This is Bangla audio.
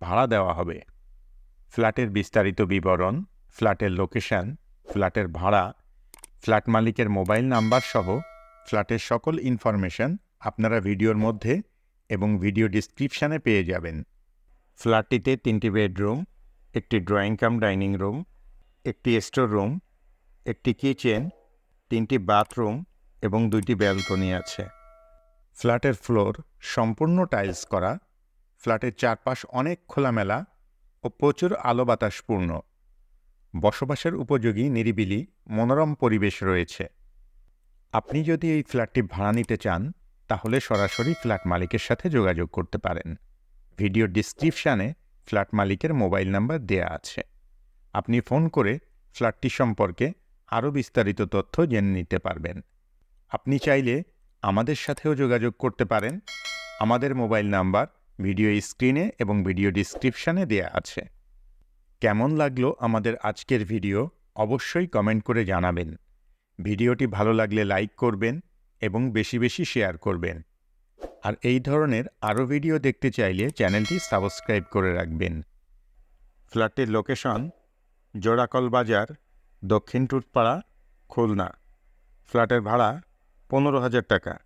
ভাড়া দেওয়া হবে। ফ্ল্যাটের বিস্তারিত বিবরণ, ফ্ল্যাটের লোকেশন, ফ্ল্যাটের ভাড়া, ফ্ল্যাট মালিকের মোবাইল নাম্বার সহ ফ্ল্যাটের সকল ইনফরমেশন আপনারা ভিডিওর মধ্যে এবং ভিডিও ডিসক্রিপশানে পেয়ে যাবেন। ফ্ল্যাটটিতে তিনটি বেডরুম, একটি ড্রয়িং কাম ডাইনিং রুম, একটি স্টোর রুম, একটি কিচেন, তিনটি বাথরুম এবং দুইটি ব্যালকনি আছে। ফ্ল্যাটের ফ্লোর সম্পূর্ণ টাইলস করা ফ্ল্যাটের চারপাশ অনেক খোলামেলা ও প্রচুর আলো বাতাসপূর্ণ বসবাসের উপযোগী, নিরিবিলি, মনোরম পরিবেশ রয়েছে। আপনি যদি এই ফ্ল্যাটটি ভাড়া নিতে চান, তাহলে সরাসরি ফ্ল্যাট মালিকের সাথে যোগাযোগ করতে পারেন। ভিডিও ডিসক্রিপশানে ফ্ল্যাট মালিকের মোবাইল নাম্বার দেয়া আছে। আপনি ফোন করে ফ্ল্যাটটি সম্পর্কে আরও বিস্তারিত তথ্য জেনে নিতে পারবেন। আপনি চাইলে আমাদের সাথেও যোগাযোগ করতে পারেন। আমাদের মোবাইল নাম্বার ভিডিও স্ক্রিনে এবং ভিডিও ডিসক্রিপশানে দেয়া আছে। কেমন লাগল আমাদের আজকের ভিডিও অবশ্যই কমেন্ট করে জানাবেন। ভিডিওটি ভালো লাগলে লাইক করবেন এবং বেশি বেশি শেয়ার করবেন। আর এই ধরনের আরও ভিডিও দেখতে চাইলে চ্যানেলটি সাবস্ক্রাইব করে রাখবেন। ফ্ল্যাটের লোকেশন জোড়াকল বাজার, দক্ষিণ টুটপাড়া, খুলনা। ফ্ল্যাটের ভাড়া পনেরো হাজার টাকা।